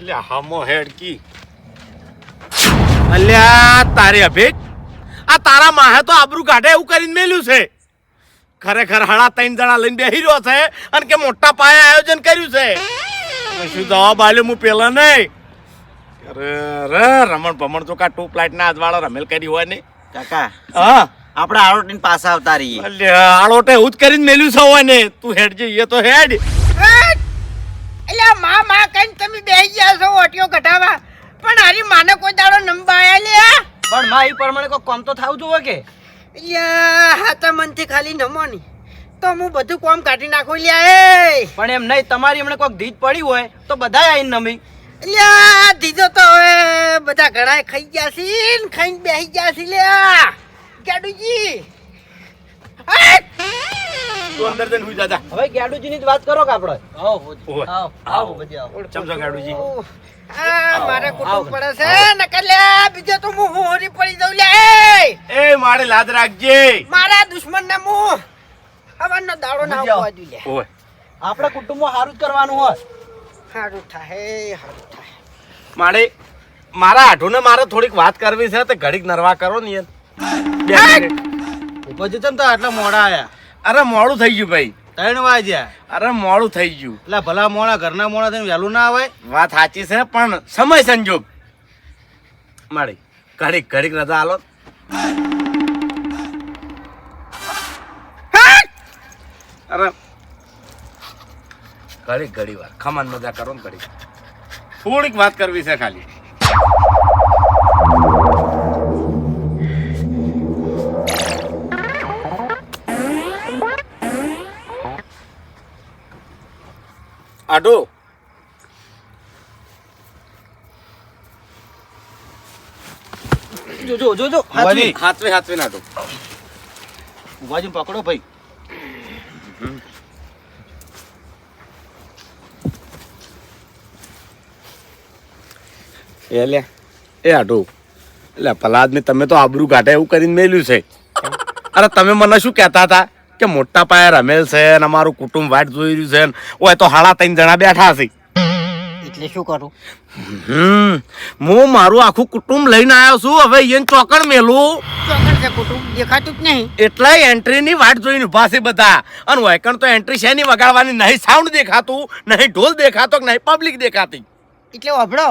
એટલે હામો હેડકી અલ્યા તારે અભિક આ તારા માહે તો આબરૂ કાઢે એવું કરીને મેલ્યું છે. ખરેખર હળા ત્રણ જણા લઈને બેહી રહ્યો છે અને કે મોટા પાયે આયોજન કર્યું છે. શું જવાબ આલ્યો હું પેલા નહીં? અરે રમણ ભમણ તો કા ટૂપ લાઈટ ના અજવાળો રમેલ કરી હોય ને કાકા હા? આપણે આળોટીને પાછા આવતા રહીએ. અલ્યા આળોટે હું જ કરીને મેલ્યું છે હોય ને તું હેડ જઈએ તો હેડ. એટલે માં માં કઈ તમે બેસી ગયા છો ઓટીઓ કઢાવા પણ હારી માને કોઈ દાડો નંબર આયા લે પણ માં એ પ્રમાણે કોઈ કામ તો થાવ જોવે કે? હાતા મનથી ખાલી નમો ની. તો હું બધું કોમ કાઢી નાખું લ્યા એ પણ એમ નહીં તમારી એમણે કોઈક ધીજ પડી હોય તો બધા આવીને નમી. લ્યા ધીજો તો હવે બધા ઘણા ખાઈ ગયા છે ને ખાઈને બેસી ગયા છે લ્યા ગાડુજી તું અંદર જઈને હુઈ જા જા. હવે ગાડુજી ની વાત કરો કે આપણે? આવો આવો આવો બધી આવો. ચમચો ગાડુજી. આ મારે કુટુંબ પડે છે નકર બીજો તો હું હોરી પડી જાઉં લે એ! મારે લાદ રાખજે. મારા દુશ્મન ને હું હવાનો દાડો ના. આવવા દઉં ઓય. આપણે કુટુંબમાં સારું જ કરવાનું હોય. હારું થાય હારું થાય. મારે મારા આઢુને મારે થોડીક વાત કરવી છે તે ઘડીક નરવા કરો ને યાર બે મિનિટ. તો આટલા મોડા આયા. અરે મોડું થઈ ગયું ભાઈ. ત્રણ વાગ્યા. અરે મોડું થઈ ગયું. એટલે ભલા મોડા ઘરના મોડા થઈને વહેલું ના આવે? વાત સાચી છે પણ સમય સંજોગ. મારી ઘડીક ઘડીક રજા હાલો અરે ઘડીક ઘડી વાર. ખમાન મજા કરો ને ઘડીક. થોડીક વાત કરવી છે ખાલી. આડો. જોજો જોજો હાથવી હાથવે હાથવે નાટો ઉભાજી પકડો ભાઈ. એ લે એ આટો એટલે પલાદ આદમી તમે તો આબરૂ કાઢે એવું કરીને મેલ્યું છે. અરે તમે મને શું કહેતા હતા? કે મોટા પાયે રમેલ છે ને અમારું કુટુંબ વાટ જોઈ રહ્યું છે ને ઓય તો હાડા ત્રણ જણા બેઠા છે. એટલે શું કરું? હમ હું મારું આખું કુટુંબ લઈને આવ્યો છું હવે એને ચોકણ મેલું. ચોકણ છે કુટુંબ દેખાતું જ નહીં. એટલે એન્ટ્રી ની વાટ જોઈને ઊભા છે બધા. અને વાયકણ તો એન્ટ્રી શેની વગાડવાની નહીં સાઉન્ડ દેખાતું નહીં ઢોલ દેખાતો કે નહીં પબ્લિક દેખાતી. એટલે અભળો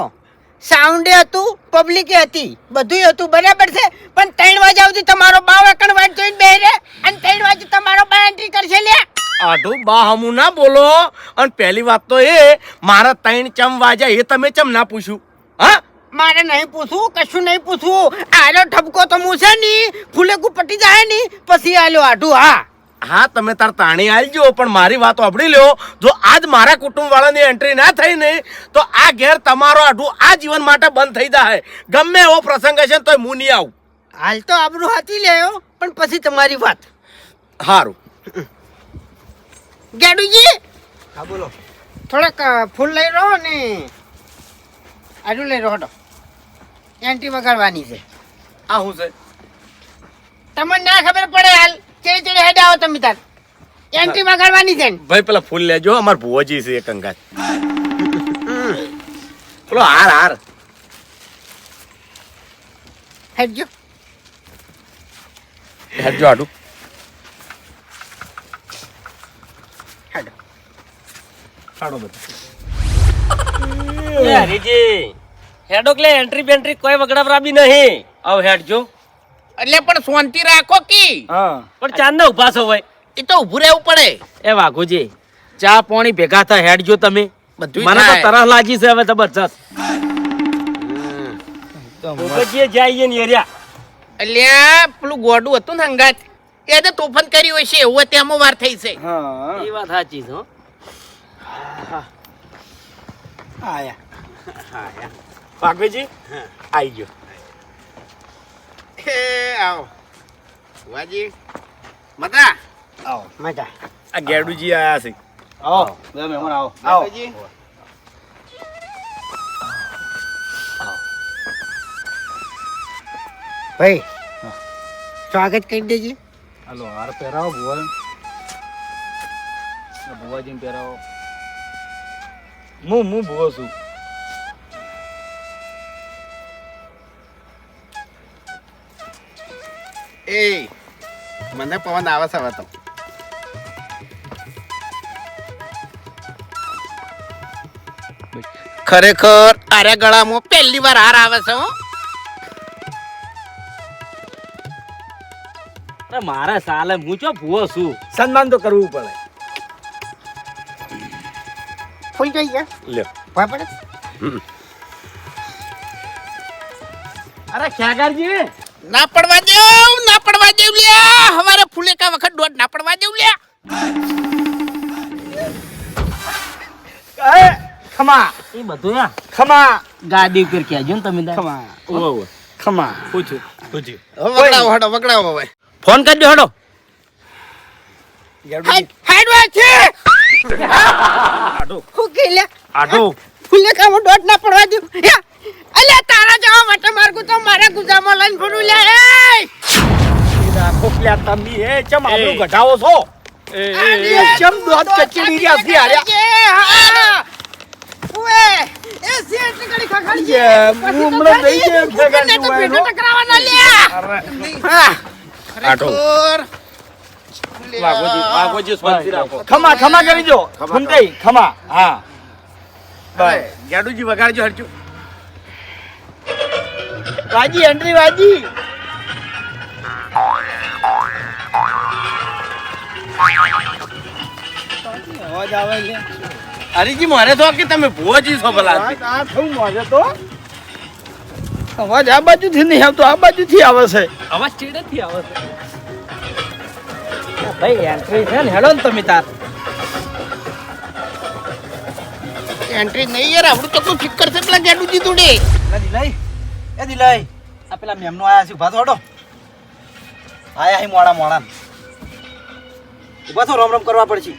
સાઉન્ડે હતું પબ્લિકે હતી બધું હતું બરાબર છે? પણ ત્રણ વાગ્યા સુધી તમારો બાવ એકણ વાટ જોઈને બેહી અને ત્રણ વાગે તમારો બા એન્ટ્રી કરશે લે આઢું બા હમું ના બોલો. અને પહેલી વાત તો એ મારા ત્રણ ચમ વાજ્યા એ તમે ચમ ના પૂછ્યું? હા? મારે નહીં પૂછવું કશું નહીં પૂછવું. આલો ઠપકો તો હું છે ફૂલે કુ પટી જાય નહીં પછી આલ્યો આઢું હા. હા તમે તાર તાણી આવજો પણ મારી વાત સાંભળી લ્યો. જો આજ મારા કુટુંબ વાળાની એન્ટ્રી ના થઈ ને તો આ ઘેર તમારો આઢું આ જીવન માટે બંધ થઈ જાય ગમે એવો પ્રસંગ હશે ને તોય હું નહીં આવું. હાલ તો આબરૂ હાથી લેયો પણ પછી તમારી વાત. સારું ગેડુજી! હા બોલો. થોડાક ફૂલ લઈ રહો ને. આડું લઈ રહો એન્ટ્રી વગાડવાની છે. આ શું છે? તમને ના ખબર પડે હાલ. ચેડી તેડે હેડ આવો તમે તાર. એન્ટ્રી વગાડવાની છે ભાઈ પેલા ફૂલ લેજો અમાર ભુવાજી છે એક અંગાત. પેલો હાર હાર. હેડજો. હેડજો આડું. હેડો. હાડો બધું. હરીજી હેડો એટલે એન્ટ્રી બેન્ટ્રી કોઈ વગડાવરાબી નહીં. આવ હેડજો. એટલે પણ શાંતિ રાખો કી. હા. પણ ચાંદ ઊભા છો ભાઈ? એ તો ઉભું રહેવું પડે. એ વાઘુજી ચા પાણી ભેગા થા હેડજો તમે. બધું મને તો તરસ લાગી છે હવે જબરજસ્ત. ભોગજીએ જઈએ ને એરિયા એટલે પેલું ગોડું હતું ને હંગાત એ તો તોફાન કર્યું હશે એવું તેમાં વાર થઈ છે. હા. એ વાત સાચી છે હો. આયા. પાગવેજી આઈ ગયો. આવો. વાજી મતા? આવો. મજા. આ ગેડુજી આયા છે. આવો. બે મહેમાન આવો. આવો. ભાઈ સ્વાગત કરી દેજે. હાલો હાર પહેરાવો ભુવા ભુવાજીને પહેરાવો. હું હું ભુવો છું. એ મને પવન આવે છે હવે તો. ખરેખર આરે ગળામાં પહેલી વાર હાર આવે છે હો. અરે મારે સાલે હું ચો ભૂવો છું? સન્માન તો કરવું પડે. ફૂલ જઈ ગયા? લે ભય પડે? અરે ખ્યાગારજી ના પડવા દેવ ના પડવા દેવ લ્યા હવારે ફૂલેકા વખત દોઢ ના પડવા દેવ લ્યા એ ખમા. એ બધું યા. ખમા. ગાડી ઉપર કહેજો ને તમે. ખમા. ઓ ઓ ખમા. પૂછ્યું પૂછ્યું. હવે હડો વગડાવો ભાઈ ફોન કરજો હડો. હાઈડ વાય છે. હું કે લે? આડો. ફૂલે કામ દોઢ ના પડવા દેવ. હે અલે તારા જવા માટે માર્ગું તો મારા ગુજામાં લઈને ફરું લે એ! રાખો તમે એ ચમ આપણું ઘટાવો છો? એ ચમ દોત કચડી રહ્યા છે હાર્યા હા ઉએ એ શેઠ ઘડી ખખડી છે? હું હમણાં દઈ દે ખખડી તો પેટો નો. ટકરાવાના લ્યા. હા. આટો વાગોજી વાગોજી શાંતિ રાખો. ખમા ખમા કરી જો ખમા હા. બસ ગેડુજી વગાડજો હરજો. વાજી એન્ટ્રી વાજી. અવાજ આવે લે હરીજી મારે તો કે તમે ભુવાજી છો ભલા આ થયું મારે તો. અવાજ આ બાજુથી નહીં આવતો આ બાજુથી આવે છે. અવાજ ચેડેથી આવે છે. ભાઈ એન્ટ્રી છે ને હેડો ને તમે તાર. એન્ટ્રી નહીં યાર આપણું ચકલું ફિક્કર છે પેલા ગેડું જીતું એ દિલાઈ એ દિલાઈ આ પેલા મેમનો આયા છે ઊભા થોડો આયા હે મોડા મોડા. ઊભા થો રોમ રોમ કરવા પડશે.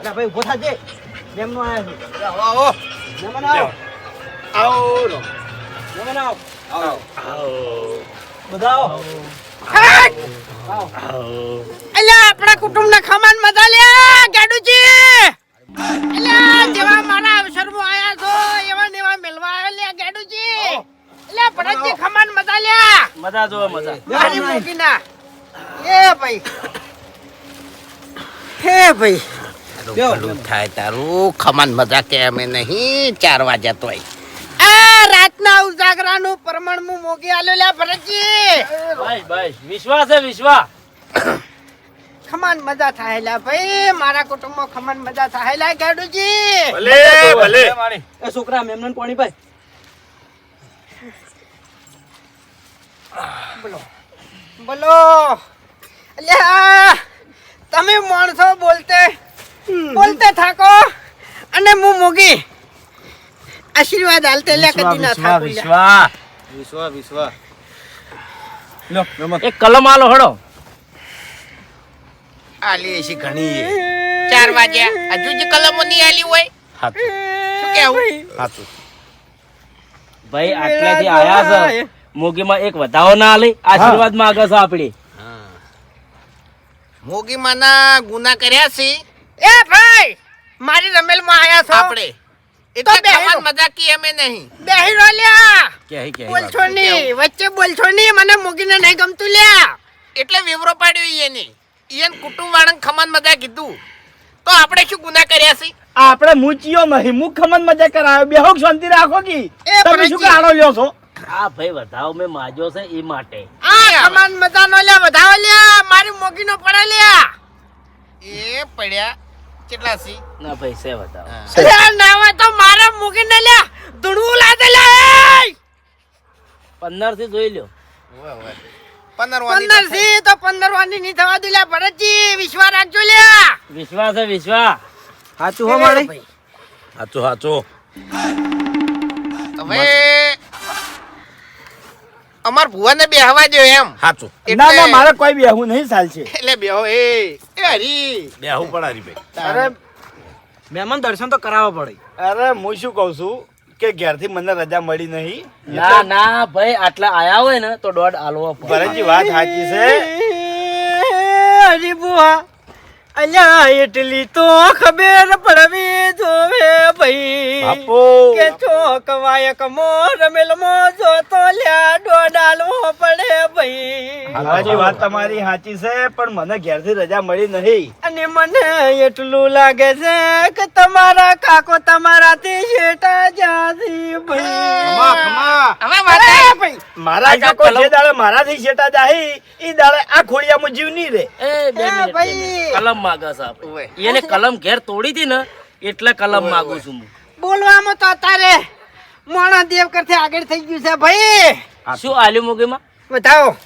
અલા ભાઈ ઊભો થાજે મેમનો આયા છે. આવો આવો. મેમન આવો. આવો રો મેમન આવો. આવો. બધા આવો. અલે આપણા કુટુંબના ખમાન મજા લે ગાડુજી. અલે જેવા મારા અવસરમાં આયા છો એવા ને એવા મેલવા આવ્યા લે ગાડુજી અલે ભરતજી ખમાન મજા લે મજા જો મજા. મારી મોકીના. એ ભાઈ. હે ભાઈ. થાય તારું ખમાન મજા કે અમે નહીં? ચાર વાગ્યા તોય. આ રાતના ઉજાગરાનું પ્રમાણ મુ મોગી આલ્યો લે ભરતજી. ભાઈ ભાઈ વિશ્વાસ છે વિશ્વાસ. ખમાન મજા થાય લે ભાઈ. મારા કુટુંબમાં ખમાન મજા થાય લે ગાડુજી. ભલે. ભલે. એ છોકરા મેમનન પાણી પાય. બોલો. અલ્યા તમે માણસો બોલતે બોલતે થાકો અને હું મોગી. આશીર્વાદ હાલતે લે કદી ના થાકો વિશ્વા. વિશ્વા વિશ્વા. લો એક કલમ આલો હડો. આલી એસી ઘણી ચાર વાગ્યા. હજુ જે કલમો નહીં આલી હોય? શું કેવું? સાચું ભાઈ આટલેથી આયા છે. મોગીમાં એક વધાવો ના આલે આશીર્વાદ માંગે છે આપડી મોગી માના ગુના કર્યા છે? એ ભાઈ મારી રમેલમાં આયા છો? આપણે. એટલે બેહન બેહી મજા કી અમે નહીં. બેહી રહો લ્યા. કે કે બોલછો ની વચ્ચે બોલછો ની મને મોગીને નહીં ગમતું લ્યા. એટલે વિવરો પાડ્યો એને. ઈયન કુટુંબ વાળન ખમન મજા કીધું. તો આપણે શું ગુના કર્યા છે? આપણે મૂચિયો નહીં મુખ ખમન મજા કરાયો બેહોક શાંતિ રાખો કી. એ તમે શું કાળો લ્યો છો? આ ભાઈ વધાવો મેં માજો છે એ માટે. આ કમાન મજા નો લ્યા વધાવો લ્યા મારી મોગી નો પડે લ્યા. એ પડ્યા. કેટલા સી ના ભાઈ છે વધાવો. ના હોય તો મારા મોગી ને લ્યા ધૂળવું લાદે લ્યા એ! પંદરથી જોઈ લ્યો. પંદર પંદરથી તો પંદર વાની નહીં થવા દે લ્યા ભરતજી વિશ્વાસ રાખજો લ્યા. વિશ્વાસ છે વિશ્વાસ. સાચું હો મારી. સાચું સાચું હવે અમાર ભુવાને બેહવા દો એમ. સાચું ના ના મારે કોઈ બેહવું નહીં ચાલશે. એટલે બેહો એ એ હરી. બેહું પણ હરીભાઈ અરે મહેમાન દર્શન તો કરાવવા પડે. અરે હું શું કહું છું કે ઘેરથી મને રજા મળી નહીં. ના ના ભાઈ આટલા આયા હોય ને તો દોઢ આલવો પડે. ભરતજી વાત સાચી છે. હરી બુઆ અલ્યા એટલી તો ખબર પડવી જોવે ભાઈ. બાપુ. કે ચોક વાયક મો રમેલ મો જો તો લ્યા ડોડાલવો પડે ભાઈ. હાજી વાત તમારી સાચી છે પણ મને ઘેરથી રજા મળી નહીં. અને મને એટલું લાગે છે કે તમારા કાકો તમારાથી શેટા જાતી ખમા, ભાઈ. મારા કાકો જે દાડે મારાથી શેટા જાહી એ દાડે આ ખોડિયામાં જીવ નહીં રે. ભાઈ. મિનિટ. કલમ માગે છે આપણે. એને કલમ ઘેર તોડી હતી ને એટલે કલમ માગું છું હું. બોલવામાં તો અત્યારે મોણા દેવ કરતે આગળ થઈ ગયું છે ભાઈ. શું આલ્યું મોગીમાં? બતાવો.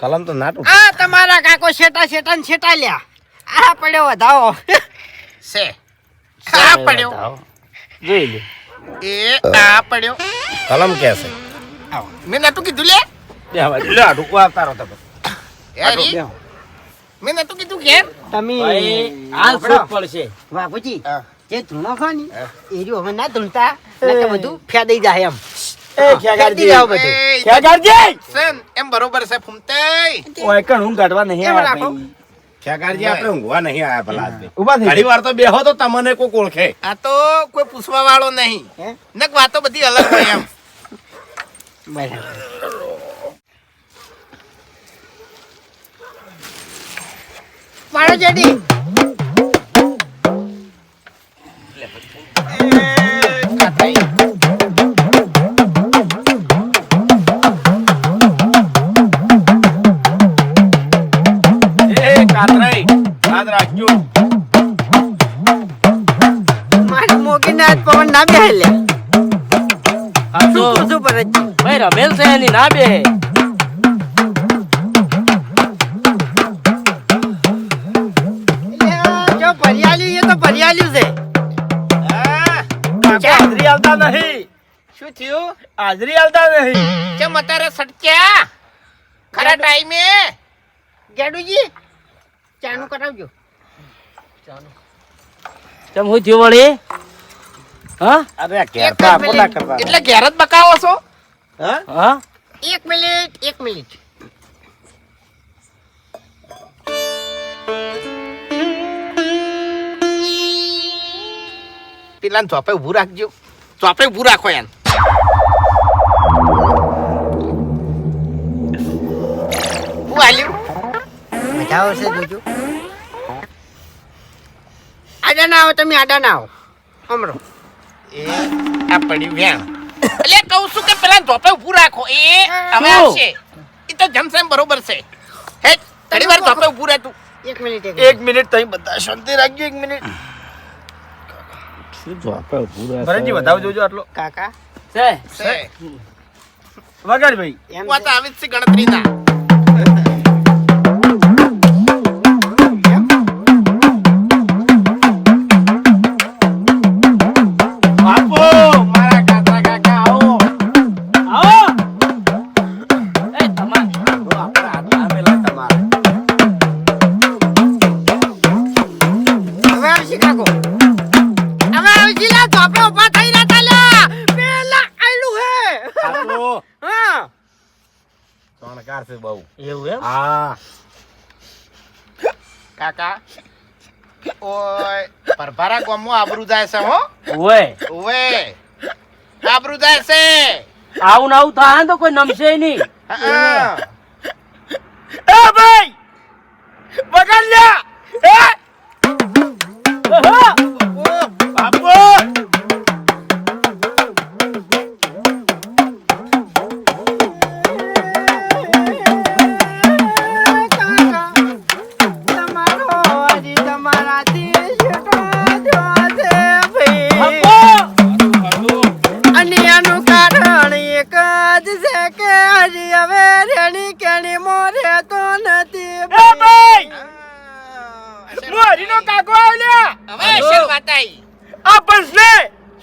કલમ તો નાટું. આ તમારા કાકો શેટા શેટા ને શેટા લ્યા. આ પડ્યો વધાવો. છે. આ પડ્યો. જોઈ લે. એ આ પડ્યો. કલમ કે છે? મેં નાટું કીધું લે. લે આ ઢુકવા તારો તમે. એ મેં નતું કીધું ઘેર તમે હાલ ફૂટ પડશે બાપુજી જે ધૂણો છો ને એ રહ્યો હવે ના ધૂણતા એટલે બધું ફેદાઈ જાય એમ. તો તો તો પૂછવા વાળો નહીં? વાતો બધી અલગ હોય એમ. બરાબર. મારો જેડી રમેલ છે એની ના બે આલતા નહીં. શું થયું? હાજરી આલતા નહીં. કેમ અત્યારે સટક્યા? ખરા ટાઈમે? ગેડુજી ચાનું કરાવજો. ચમ હું થયું વળી? હા? અરે. કરવા એટલે ઘેર જ બકાવો છો? હા? એક મિનિટ એક મિનિટ. પેલા ચોપે ઉભું રાખજો. ચોપે ઊભું રાખો યાર હું આલ્યું મજા આવશે જોજો. આડા ના આવો તમે આડા ના આવો. અમરો એ આ પડ્યું વ્યાણ એટલે કહું છું કે પેલા ચોપે ઊભું રાખો. એ હવે આવશે. એ તો જમશે એમ બરોબર છે. હે ઘણી વાર ચોપે ઊભું રહેતું. એક મિનિટ એક એક મિનિટ તમે બધા શાંતિ રાખજો એક મિનિટ. ભરતજી વધાવ જોજો આટલો. કાકા? છે. ભાઈ. એમ વાત આવી જ છે ગણતરીના. શણગાર છે બહુ. એવું એમ? હા. કાકા. ઓય પરભારા ગામમાં આબરૂ જાય છે હો. ઓય. ઓવે આબરૂ જાય છે. આવું ને આવું થાય તો કોઈ નમશે નહીં. હા. એ ભાઈ!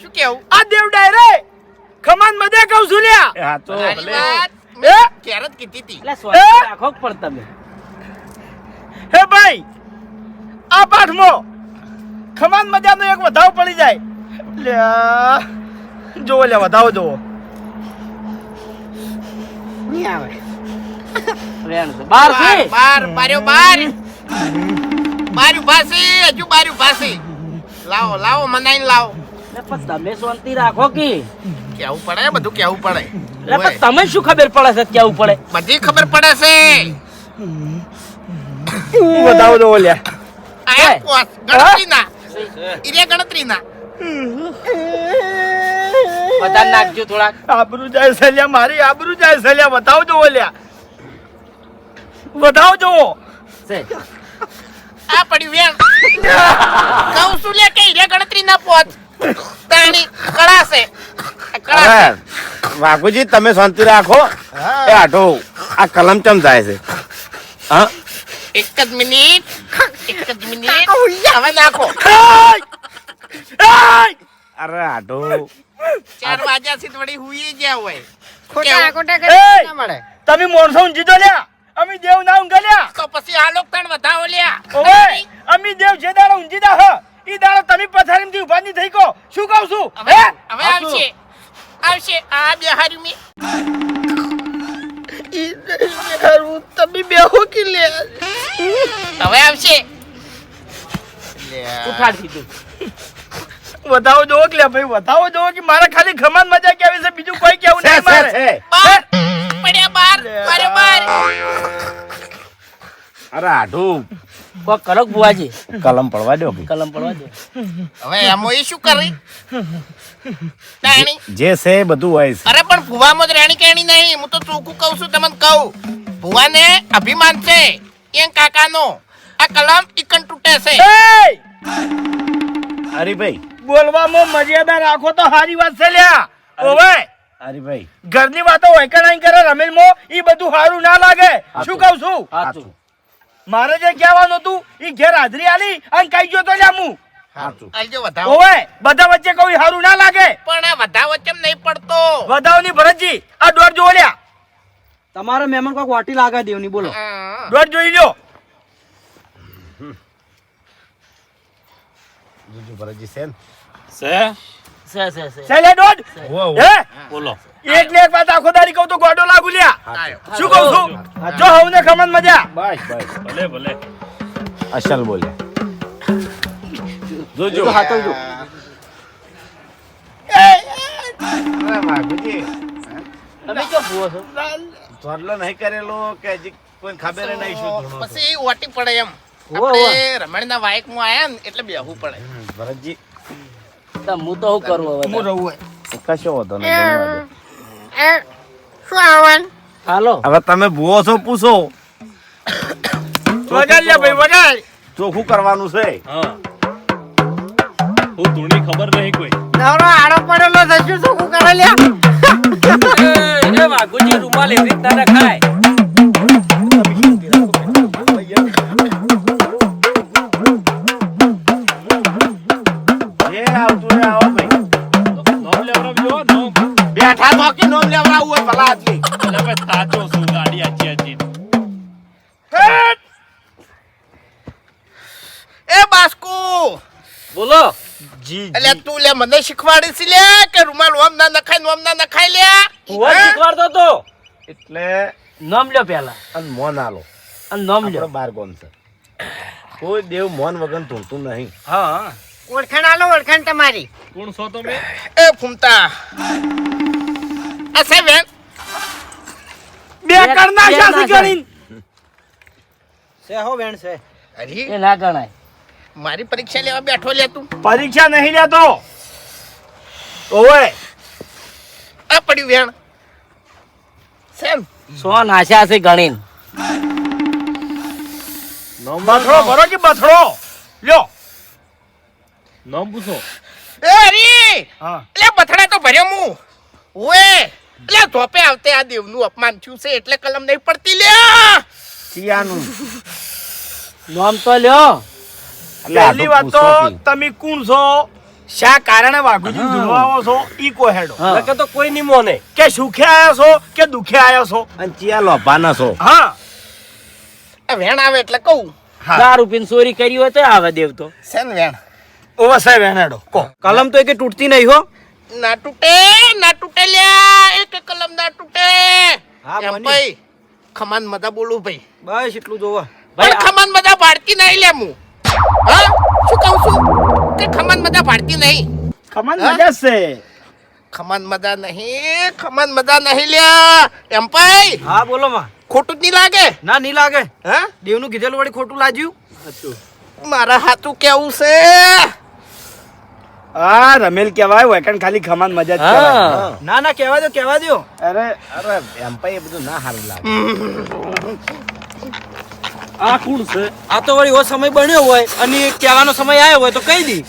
શું કેવું? આ દેવ ડાયરે ખમાન મધે કહું છું લ્યા. હા તો એ? ક્યારે કીધી હતી. એટલે સ્વસ્થ રાખો પણ તમે. હે ભાઈ આ પાઠમો ખમાન મજાનો એક વધાવ પડી જાય. લ્યા. જોવો લ્યા વધાવો જોવો નહીં આવે. બાર બાર બાર બાર્યો બાર. બાર ઊભા હજુ બાર ઊભા લાવો લાવો મનાઈને લાવો. પણ તમે શાંતિ રાખો કે. કેવું પડે? બધું કેવું પડે? એટલે પણ તમે શું ખબર પડે છે કેવું પડે? બધી ખબર પડે છે. બતાવો તો ઓલ્યા. આયા કોસ. ગણતરીના. ઈરે ગણતરીના. બધા નાખજો થોડાક. આબરૂ જાય સલ્યા મારી આબરૂ જાય સલ્યા બતાવો ઓલ્યા. બતાવો આ પડ્યું વેણ. કહું છું લે કે ઈરે ગણતરીના પોચ તાણી કળા છે આ કળા છે. અરે વાઘુજી તમે શાંતિ રાખો. એ આઠો આ કલમ ચમ જાય છે. હા? એક જ મિનિટ. એક જ મિનિટ. હવે નાખો. અરે આઠો ચાર વાગ્યા થી થોડી હુઈ ગયા હોય. ખોટા ખોટા! કરી ના મળે. તમે મોણસો જીતો તો લ્યા. અમી દેવ ના ઊંઘલ્યા તો પછી આ લોક તણ વધાવો લ્યા. ઓય અમી દેવ જે દાડો ઊંઘી દા હ ઈ દાડો તમે પથારીમાંથી ઊભા નહીં થઈ કો શું કહું છું? હે? હવે આવશે. આવશે. આ બે હારી મે. તમે બેહો કે લે હવે આવશે. ઉઠાડ દીધું. વધાવો જો કે લે ભાઈ વધાવો જો કે મારે ખાલી ખમાન મજા કેવી છે બીજું કોઈ કેવું નહીં મારે. અરે આઠું કોક કરો બુવાજી કલમ પડવા દો કલમ પડવા દો. હવે એમો એ શું કરી? રાણી? જે છે બધું હોય છે. અરે પણ ભુવામાં જ રાણી કેણી નહીં. હું તો ચોખ્ખું કહું છું તમને કહું. ફુવાને અભિમાન છે એ કાકાનો. આ કલમ ઇકન તૂટે છે. અરે હરીભાઈ. બોલવામાં મર્યાદા રાખો તો સારી વાત છે લ્યા. ઓવે. હરીભાઈ. ઘરની વાતો વૈકણાઈ કે કરે રમેલ મો ઈ બધું સારું ના લાગે. શું કહું છું? સાચું મારે જે કહેવાનું હતું એ ઘેર હાજરી આલી અને કઈ ગયો તો જામું ઓવે બધા વચ્ચે કોઈ સારું ના લાગે. પણ આ બધા વચ્ચે નહીં પડતો? વધાવની ભરતજી આ દોર જોડ્યા તમારા તમારે મહેમાન કોઈ વાટી લાગે દેવની બોલો. દોર જોઈ લ્યો. જોજો ભરતજી છે ને? છે છે છે છેલ્લે દોડ હોવે, હોવે. હે બોલો એટલે એક વાત આખો દાડી કહું તો ગોડો લાગુ લ્યા શું કહું છું જો હવને ખમન મજા બસ બસ ભલે ભલે અસલ બોલે જોજો હાથવજો અરે વાઘુજી તમે ક્યાં ભૂવો છો ચોરલો નહીં કરેલો કે હજી કોઈ ખબર નહીં શું પછી ઓટી પડે એમ આપણે રમણના વાયકમાં આયા ને એટલે બેહવું પડે ભરતજી. હું તો શું કરું હવે હું રહું હોય. કશો વાંધો નહીં શું આવવાનું હાલો. હવે તમે ભૂવો છો પૂછો. વગાડ્યા ભાઈ વગાડ. ચોખ્ખું કરવાનું છે? નવરો આડો પડેલો થશે શું કરે લ્યા? એ વાઘુજી રૂમાલ એવી રીતના રખાય જી એટલે તું લે મને શીખવાડી છે લે કે રૂમાલ ઓમ ના નખાય ને ઓમ ના નખાય લે? ભૂવો શીખવાડતો તો એટલે નામ લ્યો પહેલા. અને મોન આલો. અને નામ લ્યો. બાર ગોમ છે. કોઈ દેવ મોન વગર ધૂણતું નહીં. હા. ઓળખાણ આલો ઓળખાણ તમારી. એ ફૂમતા. આ છે બે કરના શાસી બે છે હો વેણ છે. અરે એ ના ગણાય મારી પરીક્ષા લેવા બેઠો લે તું. પરીક્ષા નહીં લેતો. ઓવે. આ પડ્યું વેણ. સેમ. સો નાશા છે ગણીન? બથડો ભરો કે બથડો? લ્યો. એ હરી હા. એટલે બથડા તો ભર્યો હું ઓએ એટલે ધોપે આવતે આ દેવનું અપમાન થયું છે એટલે કલમ નહીં પડતી. લે ચિયાનું નામ તો લ્યો. પહેલી વાત તો તમે કોણ છો? શા કારણે વાઘુજી ધૂળવા આવો છો? ઈ કો હેડો. કે તો કોઈ નહીં. મોને કે સુખે આયા છો કે દુખે આયા છો? અને ચિયા લોભાના છો. હા. વેણ આવે એટલે કહું. દારૂ પીને ચોરી કરી હોય તો આવે દેવ તો. સેન વેણ? ઓવા સાહેબ વેણાડો કો. કલમ તો એક તૂટતી નહીં હો. ના તૂટે ના તૂટે લ્યા. એક કલમ ના તૂટે. હા, ભાઈ ખમાન મજા બોલું ભાઈ. બસ એટલું જોવા. ભાઈ ખમાન મજા પાડતી નહીં લે હું. હા? શું કહું છું? કે ખમણ મજા પાડતી નહીં. ખમણ મજા છે. ખમણ મજા નહીં ખમણ મજા નહીં લ્યા. એમ ભાઈ હા બોલો માં. ખોટું જ નહીં લાગે? ના નહીં લાગે. હા? દેવનું કીધેલું વળી ખોટું લાગ્યું? મારા હાથું કેવું છે? હા રમેલ કહેવાય કારણ ખાલી ખમાન મજા જ ના ના કહેવા દો કહેવા દો. અરે અરે એમ એ બધું ના સારું લાગે. આ કોણ છે? આ તો વળી એવો સમય બન્યો હોય અને કહેવાનો સમય આવ્યો હોય તો કહી દી.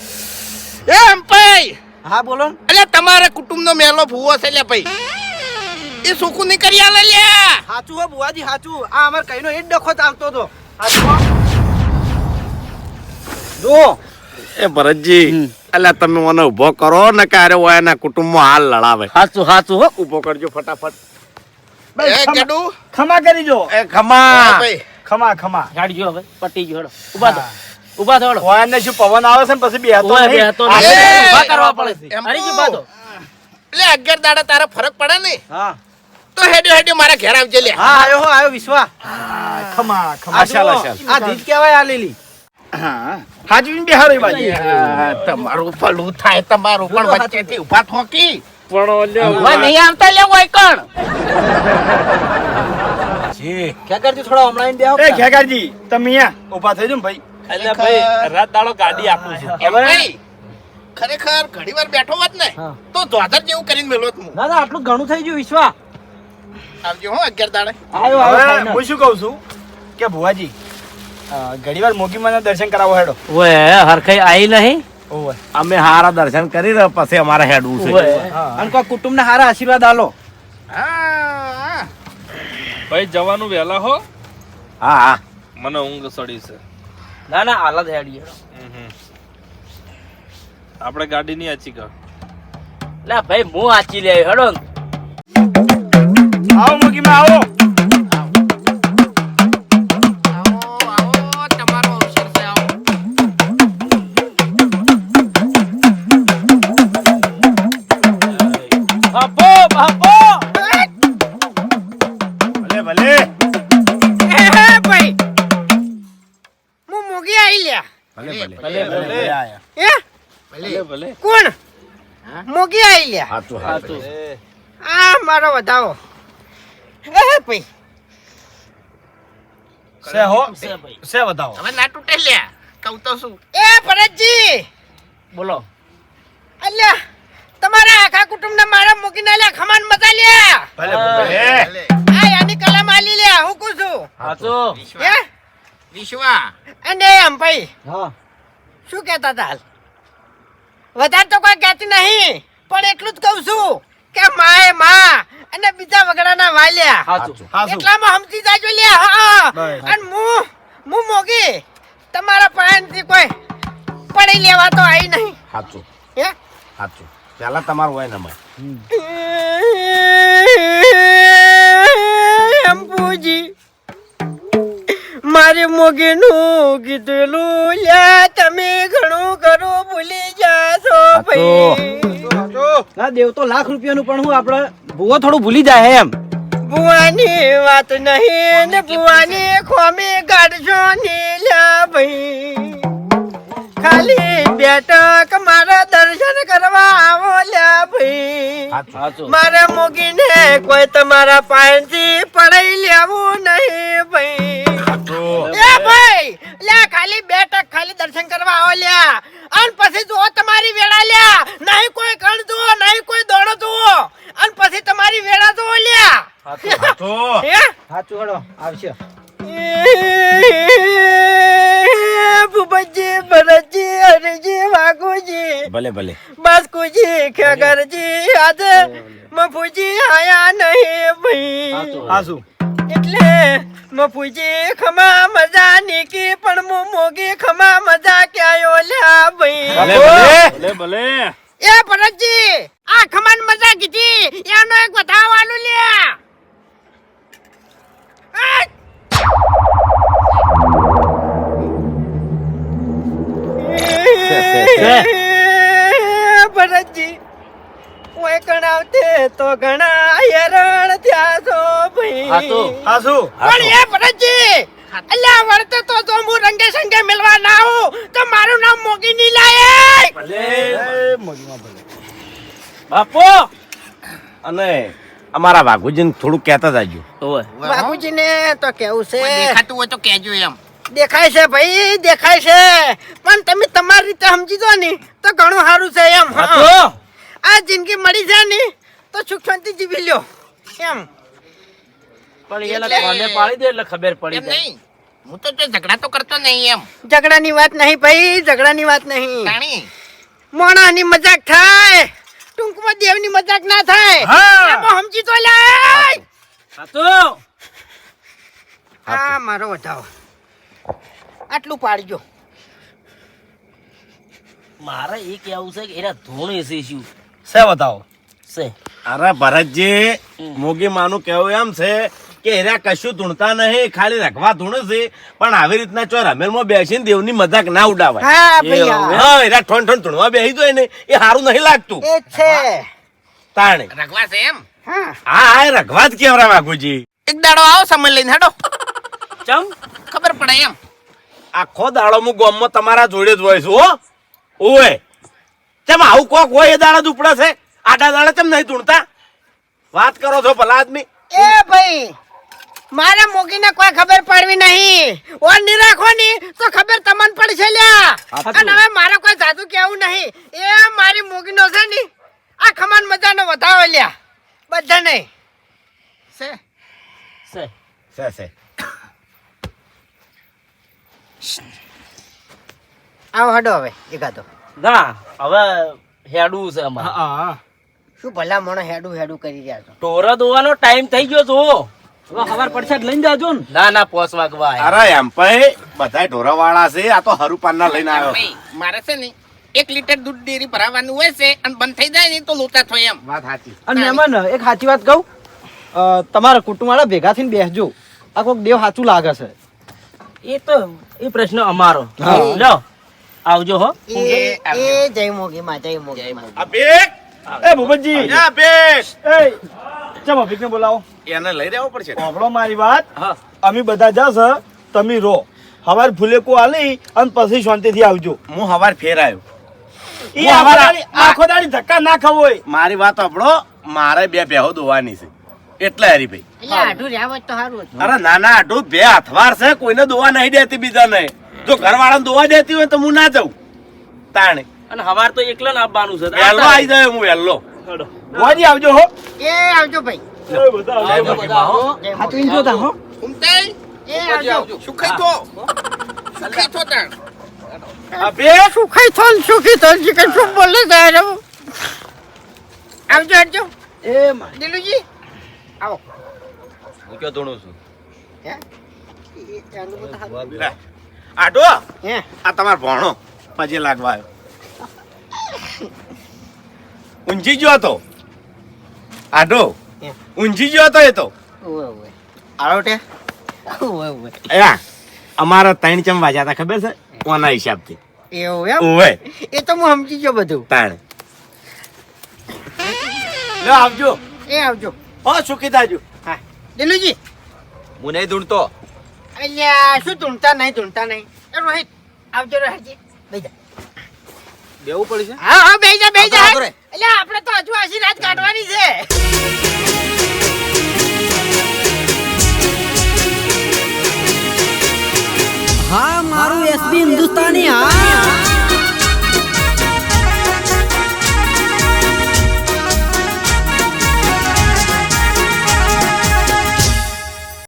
એમ ભાઈ હા બોલો. ને. એટલે તમારા કુટુંબનો મેલો ભૂવો છે લે ભાઈ. એ સુકુ કરી આલે લે. હાચું હો બુવાજી હાચું. આ અમાર કઈનો એ ડખો ચાલતો તો? જુઓ. એ ભરતજી એટલે તમે મને ઊભો કરો ને ક્યારે હોય એના કુટુંબમાં હાલ લડાવે. સાચું હાચું હો. ઊભો કરજો ફટાફટ. એ ખમા કરી જો એ ખમા. ભાઈ. ખમા ખમા. ગાડી જો હવે પટી ગયો હેડો. ઊભા થો. ઊભા થો હેડો. શું પવન આવે છે ને પછી બેહતો નહીં? ઊભા કરવા પડે છે. અરે ઊભા થો. એટલે અગિયાર દાડા તારા ફરક પડે ને? હા. તો હેડ્યો હેડ્યો મારા ઘેર આવજે લે. હા આયો હો આયો વિશ્વા. ખમા ખમા આશાલ, શાલા આશાલ. આ ધીજ કહેવાય આ લીલી. હા. હાજવીને બિહાર બાજુ. તમારું ભલું થાય તમારું પણ વચ્ચેથી ઊભા થોકી પણ ઊભા. નહીં આવતા લે કોઈ કણ. ક્યાં કરજો થોડા હમણાં બેહો એ ખેગારજી તમે અહીંયા ઊભા થઈ જાઓ ભાઈ. એટલે ભાઈ રાત દાડો ગાડી આપું છું. એમ ખરેખર ઘણી બેઠો હોત ને તો ધોધર જેવું કરીને મેલો હું. ના ના આટલું ઘણું થઈ ગયું વિશ્વા. આવજો હો અગિયાર દાડે. આયો આયો હું શું કહું છું કે ભુવાજી ઘણી વાર મોગી મને દર્શન કરાવો હેડો. ઓય હરખાઈ આઈ નહીં? અમે હારા દર્શન કરી રહ્યા પછી અમારે હેડવું છે. અને કોઈ કુટુંબને હારા આશીર્વાદ આલો. હા ભાઈ જવાનું વહેલા હો. હા હા. મને ઊંઘ સડી છે. ના ના હાલત હેડી આપણે આપણે નહીં આચી કર ના ભાઈ હું આચી લે હેડો. આવો મૂકી માં આવો. લ્યા સાચું સાચું આ મારો વધાવો. એ ભાઈ. સે હો? સે વધાવો. હવે ના તૂટે લ્યા કહું તો શું? એ ભરતજી બોલો. અલ્યા તમારા આખા કુટુંબને મારા મૂકીને લ્યા ખમાન મજા લ્યા ભલે ભલે. આ યાની કલમ આલી લ્યા હું કહું છું. સાચું હે? વિશ્વા. અને એમ ભાઈ હા. શું કહેતા હતા હાલ? વધારે તો કોઈ કહેતી નહીં. પણ એટલું જ કહું છું કે માએ માં અને બીજા વગડાના વાલ્યા. એટલામાં સમજી જાજો લ્યા હા અને હું હું મોગી. તમારા પાયાથી કોઈ પડી લેવા તો આવી નહીં. સાચું હે? સાચું પેલા તમારું હોય ને ભાઈ એમ પૂજી. મારી મોગીનું કીધેલું લ્યા તમે ઘણું કરો ભૂલી જાશો ભાઈ. ના દેવ તો લાખ રૂપિયાનું પણ હું આપણે ભૂવો થોડું ભૂલી જાય એમ. ભુવાની વાત નહીં ને ભુવાની ખોમી કાઢશો નીલા ભાઈ. ખાલી બેટક મારા દર્શન કરવા આવો લ્યા ભાઈ મારે મોગીને કોઈ તમારા પાયથી પડાઈ લેવું નહીં ભાઈ. એ ભાઈ લ્યા ખાલી બે ટક ખાલી દર્શન કરવા આવો લ્યા. અને પછી જો તમારી વેળા લ્યા. નહીં કોઈ કણ જુઓ નહીં કોઈ દોડો જુઓ. અને પછી તમારી વેળા જુઓ લ્યા. સાચું આવશે. ભૂપતજી ભરતજી હરજી વાઘુજી ભલે. ભલે બાસ્કુજી ખેગરજી આજે મફુજી આયા નહીં ભાઈ આસુ એટલે મફુજી ખમા મજા નીકી પણ મુ મોગી ખમા મજા ક્યાંયો લ્યા ભાઈ ભલે ભલે. એ ભરતજી આ ખમાન મજા કીધી. હાસુ પણ એ ભરતજી અલ્યા વર્તે તો જો હું રંગે સંગે મિલવા ના હું તો મોગી ની લાયક બાપુ. અને અમારા વાઘુજીને થોડું કહેતા જાજો. બાપુજીને તો કેવું છે? દેખાતું હોય તો કહેજો એમ. દેખાય છે ભાઈ દેખાય છે. પણ તમે તમારી રીતે સમજી દો ને તો ઘણું સારું છે એમ આ જિંદગી મળી જાય ને તો સુખ શાંતિ જીવી લ્યો. એમ. પણ એને કોને પાડી દે એટલે ખબર પડી જાય. હું તો ઝઘડા તો કરતો નહીં એમ. ઝઘડાની વાત નહીં ભાઈ ઝઘડાની વાત નહીં. મોણાની મજાક થાય ટૂંકમાં દેવની મજાક ના થાય. હા. સમજી તો લે. સાતું હા મારો વધાવો. આટલું પાડજો. મારે એ કેવું છે કે એના ધૂણ એસી શું સે બતાવો છે અરે ભરતજી મોગી માનું કેવું એમ છે કે એરા કશું ધૂણતા નહીં ખાલી રખવા ધૂણ છે. પણ આવી રીતના ચો રમેલમાં બેસીને દેવની મજાક ના ઉડાવાય. હા એરા ઠોન ઠોન ધૂણવા બેસી જાય ને એ સારું નહીં લાગતું. એ છે. તાણે. રખવા છે એમ? હા. હા રખવા જ કેવરા વાઘુજી એક દાડો આવો સમય લઈને હેડો. ચમ? ખબર પડે એમ. આખો દાડો હું ગામમાં તમારા જોડે જ હોય છું હો. ઓય ચમ આવું કોક હોય એ દાડા દુપડા ઉપડે છે? આડા દાડા ચમ નહીં ધૂણતા? વાત કરો છો ભલા આદમી? એ ભાઈ મારે મોગીને કોઈ ખબર પડવી નહીં. ઓનની રાખો ની તો ખબર તમને પડશે લ્યા. અને હવે મારે કોઈ જાદુ કેવું નહીં. એ મારી મોગીનો છે ને આ ખમાન મજાનો વધાવો લ્યા. બધા નહીં સે. સે સે. છે આવો હડો હવે એકાદો. ના હવે હેડું છે અમારે. શું ભલા મોણો હેડું હેડું કરી રહ્યા છો? ટોરા દોવાનો ટાઈમ થઈ ગયો છો. હવે ખબર લઈને જાજો ને. ના ના પોસ વાગવા અરે એમ ભાઈ બધા ઢોરાવાળા છે આ તો હરુપાન લઈને આવ્યો. મારે છે ને એક લીટર દૂધ ડેરી ભરાવાનું હોય છે અને બંધ થઈ જાય ને તો લોટા થાય એમ. વાત સાચી. અને મહેમાન એક સાચી વાત કહું. તમારા કુટુંબવાળા ભેગા થઈને બેસજો. આ કોઈક દેવ સાચું લાગે છે. એ તો એ પ્રશ્ન અમારો. લો આવજો હો. એ જય મોગી માં જય મોગી માં. બેગ એ ભૂપતજી. આ એ ચમ અભિકને બોલાવો. એને લઈ રહેવો પડશે. સાંભળો મારી વાત. અમે બધા જશે તમે રો હવાર ભૂલેકો આલી અને પછી શાંતિથી આવજો. હું હવાર ફેર આવ્યો. ઈ આખો હવાર- દાડી- આખો દાડી ધક્કા ના ખાવો હોય. મારી વાત સાંભળો. મારે બે બેહો દોવાની છે. એટલે હરીભાઈ. ભાઈ અરે ના ના તો અરે નાના આટલું બે હથવાર છે કોઈને દોવા નહીં દેતી બીજાને. જો ઘરવાળાને દોવા દેતી હોય તો હું ના જાઉં. તાણે. અને હવાર તો એકલા ને આવવાનું છે. વહેલો આવી જાય હું વહેલો. આવજો હો. એ આવજો ભાઈ. હો તો સુખી કે શું બોલે રે? આવજો આવજો એ દિલુજી આવો હું ધોણું છું હે. આટો હે આ તમારો ભણો મજે લાગવા આવ્યો ઊંઝી ગયો આટો હે. ઊંઝી ગયો હતો એ તો. અમારા ત્રણ ચમ વાજા હતા ખબર છે? કોના હિસાબથી? એવું એમ? ઓવે. એ તો હું સમજી ગયો બધું. તાણ લો આવજો. એ આવજો. હો સુખી થાજો હા. દિલુજી. હું નહીં ધૂણતો. અલ્યા શું ધૂણતા નહીં ધૂણતા નહીં. રોહિત આવજો રોહિતજી. બેહી જા. બેવું પડશે હા હા બેહી જા બેહી જા. એટલે આપણે તો હજુ આશી રાત કાઢવાની છે. હા મારું એસબી હિન્દુસ્તાની હા.